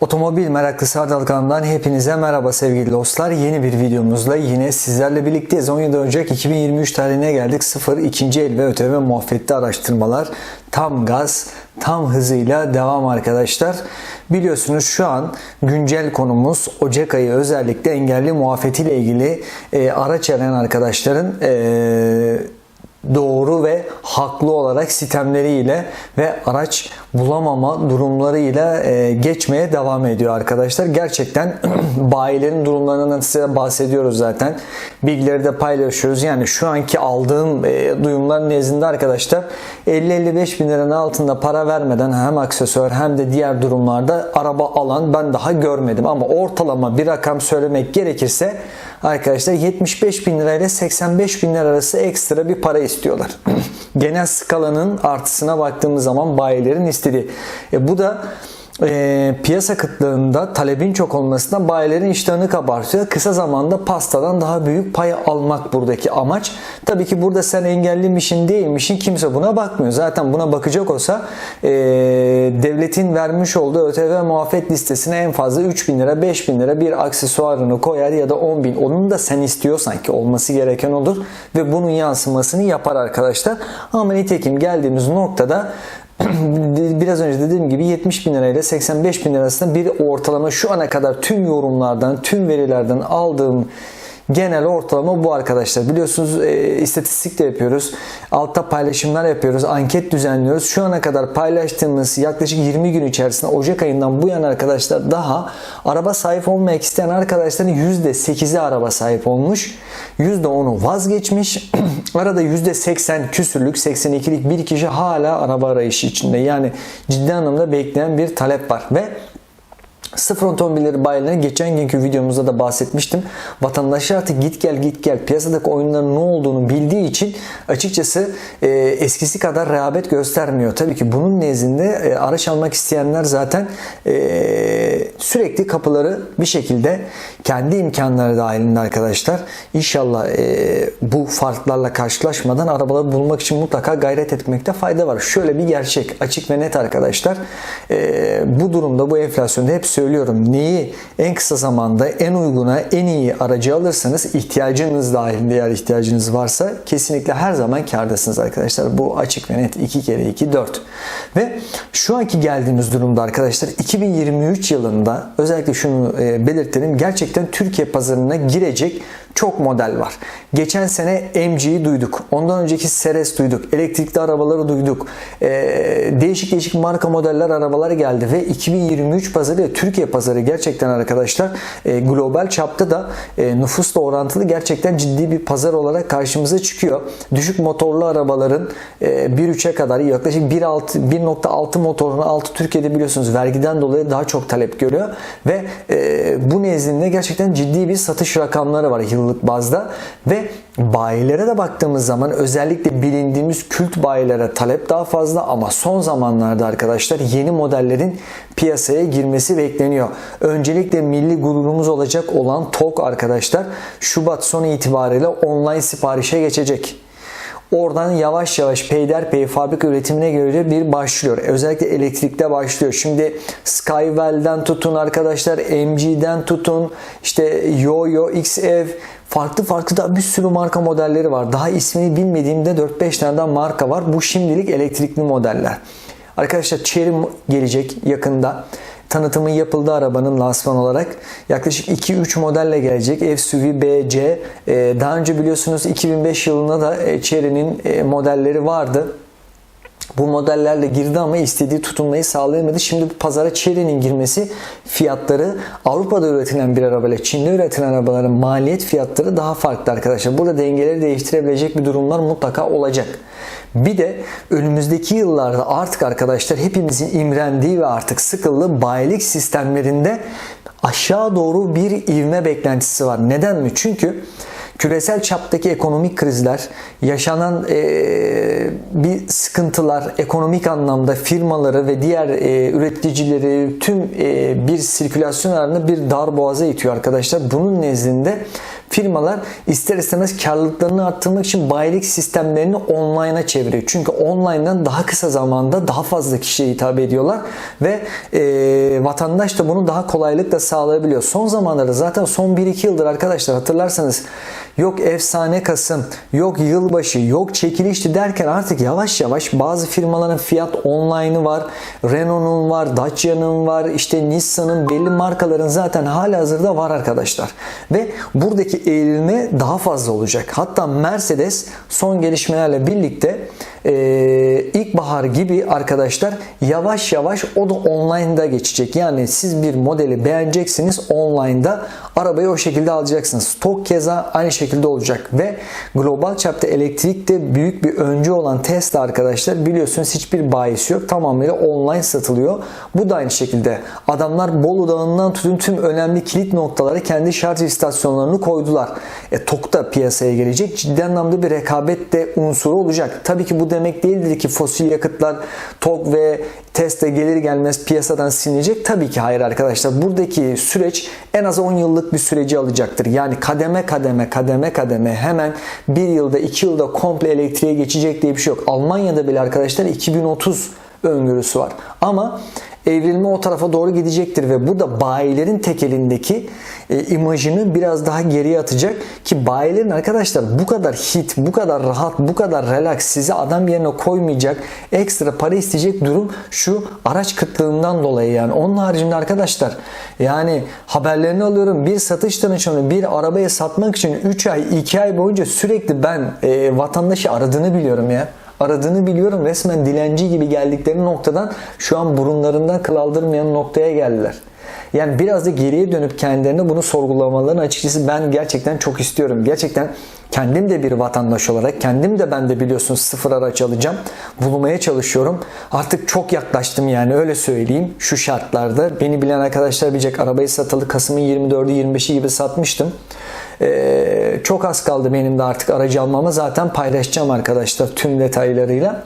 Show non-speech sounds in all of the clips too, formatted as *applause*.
Otomobil meraklısı Hardal kanalından hepinize merhaba sevgili dostlar. Yeni bir videomuzla yine sizlerle birlikteyiz. 17 Ocak 2023 tarihine geldik. 0 ikinci el ve ÖTV muhabbetli araştırmalar tam gaz, tam hızıyla devam arkadaşlar. Biliyorsunuz şu an güncel konumuz Ocak ayı özellikle engelli muafiyetiyle ilgili e, araç arayan arkadaşların e, doğru ve haklı olarak sistemleriyle ve araç bulamama durumlarıyla e, geçmeye devam ediyor arkadaşlar. Gerçekten *clears throat* bayilerin durumlarından size bahsediyoruz zaten. Bilgileri de paylaşıyoruz. Yani şu anki aldığım e, duyumlar nezdinde arkadaşlar 50-55 bin liranın altında para vermeden hem aksesuar hem de diğer durumlarda araba alan ben daha görmedim. Ama ortalama bir rakam söylemek gerekirse arkadaşlar 75 bin lirayla 85 bin lira arası ekstra bir para istiyorlar. *clears throat* Genel skalanın artısına baktığımız zaman bayilerin istediği. E, bu da e, piyasa kıtlığında talebin çok olmasından bayilerin iştahını kabartıyor. Kısa zamanda pastadan daha büyük pay almak buradaki amaç. Tabii ki burada sen engelliymişin değilmişin kimse buna bakmıyor. Zaten buna bakacak olsa e, devletin vermiş olduğu ÖTV muafiyet listesine en fazla 3 bin lira 5 bin lira bir aksesuarını koyar ya da 10 bin. Onun da sen istiyorsan ki olması gereken olur ve bunun yansımasını yapar arkadaşlar. Ama nitekim geldiğimiz noktada *clears throat* biraz önce dediğim gibi 70 bin lirayla 85 bin lira arasında bir ortalama şu ana kadar tüm yorumlardan, tüm verilerden aldığım genel ortalama bu arkadaşlar. Biliyorsunuz e, istatistik de yapıyoruz. Altta paylaşımlar yapıyoruz. Anket düzenliyoruz. Şu ana kadar paylaştığımız yaklaşık 20 gün içerisinde Ocak ayından bu yana arkadaşlar daha araba sahip olmak isteyen arkadaşların %8'i araba sahip olmuş. %10'u vazgeçmiş. *clears throat* Arada %80 küsürlük, 82'lik bir kişi hala araba arayışı içinde. Yani ciddi anlamda bekleyen bir talep var. Ve Sıfır otomobilleri bayilerine geçen günkü videomuzda da bahsetmiştim. Vatandaşlar artık git gel git gel piyasadaki oyunların ne olduğunu bildiği için açıkçası e, eskisi kadar rehabet göstermiyor. Tabii ki bunun nezdinde e, araç almak isteyenler zaten e, sürekli kapıları bir şekilde kendi imkanları dahilinde arkadaşlar. İnşallah e, bu farklarla karşılaşmadan arabaları bulmak için mutlaka gayret etmekte fayda var. Şöyle bir gerçek açık ve net arkadaşlar. E, bu durumda bu enflasyonda hep söylüyorum. Neyi en kısa zamanda en uyguna en iyi aracı alırsanız ihtiyacınız dahilinde eğer ihtiyacınız varsa kesinlikle her zaman kardasınız arkadaşlar. Bu açık ve net 2 kere 2 4. Ve şu anki geldiğimiz durumda arkadaşlar 2023 yılında özellikle şunu e, belirtelim. Gerçekten Türkiye pazarına girecek çok model var. Geçen sene MG'yi duyduk. Ondan önceki Seres duyduk. Elektrikli arabaları duyduk. Ee, değişik değişik marka modeller arabalar geldi ve 2023 pazarı Türkiye pazarı gerçekten arkadaşlar e, global çapta da e, nüfusla orantılı gerçekten ciddi bir pazar olarak karşımıza çıkıyor. Düşük motorlu arabaların e, 1.3'e kadar yaklaşık 1.6 motorunu altı Türkiye'de biliyorsunuz vergiden dolayı daha çok talep görüyor ve e, bu nezdinde gerçekten ciddi bir satış rakamları var yıllık bazda ve bayilere de baktığımız zaman özellikle bilindiğimiz kült bayilere talep daha fazla ama son zamanlarda arkadaşlar yeni modellerin piyasaya girmesi bekleniyor. Öncelikle milli gururumuz olacak olan TOG arkadaşlar Şubat sonu itibariyle online siparişe geçecek. Oradan yavaş yavaş peyderpey fabrika üretimine göre bir başlıyor. Özellikle elektrikte başlıyor. Şimdi Skywell'den tutun arkadaşlar, MG'den tutun, işte Yoyo, XF, farklı farklı da bir sürü marka modelleri var. Daha ismini bilmediğimde 4-5 tane marka var. Bu şimdilik elektrikli modeller. Arkadaşlar Cherry gelecek yakında. Tanıtımı yapıldı arabanın lansman olarak. Yaklaşık 2-3 modelle gelecek. SUV BC. Daha önce biliyorsunuz 2005 yılında da Cherry'nin modelleri vardı. Bu modellerle girdi ama istediği tutunmayı sağlayamadı. Şimdi pazara Chery'nin girmesi fiyatları Avrupa'da üretilen bir arabayla Çin'de üretilen arabaların maliyet fiyatları daha farklı arkadaşlar. Burada dengeleri değiştirebilecek bir durumlar mutlaka olacak. Bir de önümüzdeki yıllarda artık arkadaşlar hepimizin imrendiği ve artık sıkıldığı bayilik sistemlerinde aşağı doğru bir ivme beklentisi var. Neden mi? Çünkü küresel çaptaki ekonomik krizler, yaşanan e, bir sıkıntılar, ekonomik anlamda firmaları ve diğer e, üreticileri tüm e, bir sirkülasyon halinde bir dar boğaza itiyor arkadaşlar. Bunun nezdinde firmalar ister istemez karlılıklarını arttırmak için bayilik sistemlerini online'a çeviriyor. Çünkü online'dan daha kısa zamanda daha fazla kişiye hitap ediyorlar ve e, vatandaş da bunu daha kolaylıkla sağlayabiliyor. Son zamanlarda zaten son 1-2 yıldır arkadaşlar hatırlarsanız yok efsane Kasım, yok yılbaşı, yok çekilişti derken artık yavaş yavaş bazı firmaların fiyat online'ı var. Renault'un var, Dacia'nın var, işte Nissan'ın belli markaların zaten hala hazırda var arkadaşlar. Ve buradaki eğilme daha fazla olacak. Hatta Mercedes son gelişmelerle birlikte e, ilkbahar gibi arkadaşlar yavaş yavaş o da online'da geçecek. Yani siz bir modeli beğeneceksiniz online'da arabayı o şekilde alacaksınız. Stok keza aynı şekilde olacak ve global çapta elektrikte büyük bir öncü olan Tesla arkadaşlar biliyorsunuz hiçbir bayisi yok. Tamamıyla online satılıyor. Bu da aynı şekilde. Adamlar Bolu Dağı'ndan tutun tüm önemli kilit noktaları kendi şarj istasyonlarını koydular. E, TOK da piyasaya gelecek. Ciddi anlamda bir rekabet de unsuru olacak. Tabii ki bu demek değildir ki fosil yakıtlar TOK ve Tesla gelir gelmez piyasadan silinecek. Tabii ki hayır arkadaşlar. Buradaki süreç en az 10 yıllık bir süreci alacaktır. Yani kademe kademe kademe kademe hemen bir yılda iki yılda komple elektriğe geçecek diye bir şey yok. Almanya'da bile arkadaşlar 2030 öngörüsü var. Ama evrilme o tarafa doğru gidecektir ve bu da bayilerin tekelindeki e, imajını biraz daha geriye atacak ki bayilerin arkadaşlar bu kadar hit, bu kadar rahat, bu kadar relax sizi adam yerine koymayacak, ekstra para isteyecek durum şu araç kıtlığından dolayı yani. Onun haricinde arkadaşlar yani haberlerini alıyorum bir satış danışmanı bir arabayı satmak için 3 ay 2 ay boyunca sürekli ben e, vatandaşı aradığını biliyorum ya aradığını biliyorum. Resmen dilenci gibi geldikleri noktadan şu an burunlarından kıl aldırmayan noktaya geldiler. Yani biraz da geriye dönüp kendilerine bunu sorgulamalarını açıkçası ben gerçekten çok istiyorum. Gerçekten kendim de bir vatandaş olarak kendim de ben de biliyorsunuz sıfır araç alacağım. Bulmaya çalışıyorum. Artık çok yaklaştım yani öyle söyleyeyim şu şartlarda. Beni bilen arkadaşlar bilecek arabayı satalı Kasım'ın 24'ü 25'i gibi satmıştım. Ee, çok az kaldı benim de artık aracı almama zaten paylaşacağım arkadaşlar tüm detaylarıyla.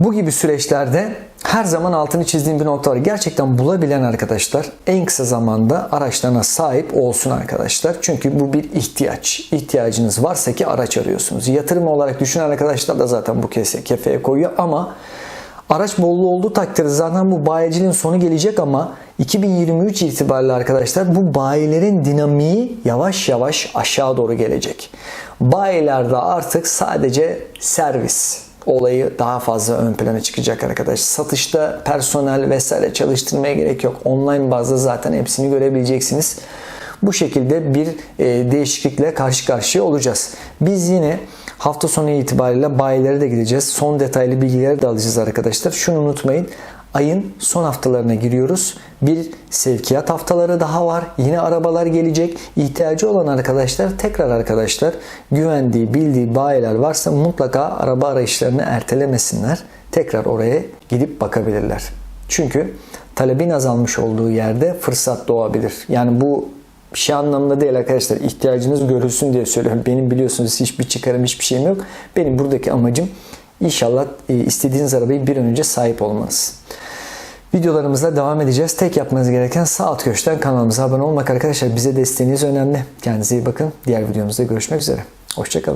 Bu gibi süreçlerde her zaman altını çizdiğim bir nokta var. Gerçekten bulabilen arkadaşlar en kısa zamanda araçlarına sahip olsun arkadaşlar. Çünkü bu bir ihtiyaç. İhtiyacınız varsa ki araç arıyorsunuz. Yatırım olarak düşünen arkadaşlar da zaten bu kefeye koyuyor ama Araç bolluğu olduğu takdirde zaten bu bayiciliğin sonu gelecek ama 2023 itibariyle arkadaşlar bu bayilerin dinamiği yavaş yavaş aşağı doğru gelecek. Bayilerde artık sadece servis olayı daha fazla ön plana çıkacak arkadaş. Satışta personel vesaire çalıştırmaya gerek yok. Online bazda zaten hepsini görebileceksiniz. Bu şekilde bir değişiklikle karşı karşıya olacağız. Biz yine Hafta sonu itibariyle bayilere de gideceğiz. Son detaylı bilgileri de alacağız arkadaşlar. Şunu unutmayın. Ayın son haftalarına giriyoruz. Bir sevkiyat haftaları daha var. Yine arabalar gelecek. İhtiyacı olan arkadaşlar tekrar arkadaşlar güvendiği, bildiği bayiler varsa mutlaka araba arayışlarını ertelemesinler. Tekrar oraya gidip bakabilirler. Çünkü talebin azalmış olduğu yerde fırsat doğabilir. Yani bu bir şey anlamında değil arkadaşlar. İhtiyacınız görülsün diye söylüyorum. Benim biliyorsunuz hiçbir çıkarım, hiçbir şeyim yok. Benim buradaki amacım inşallah e, istediğiniz arabayı bir an önce sahip olmanız. Videolarımızla devam edeceğiz. Tek yapmanız gereken sağ alt köşeden kanalımıza abone olmak arkadaşlar. Bize desteğiniz önemli. Kendinize iyi bakın. Diğer videomuzda görüşmek üzere. Hoşçakalın.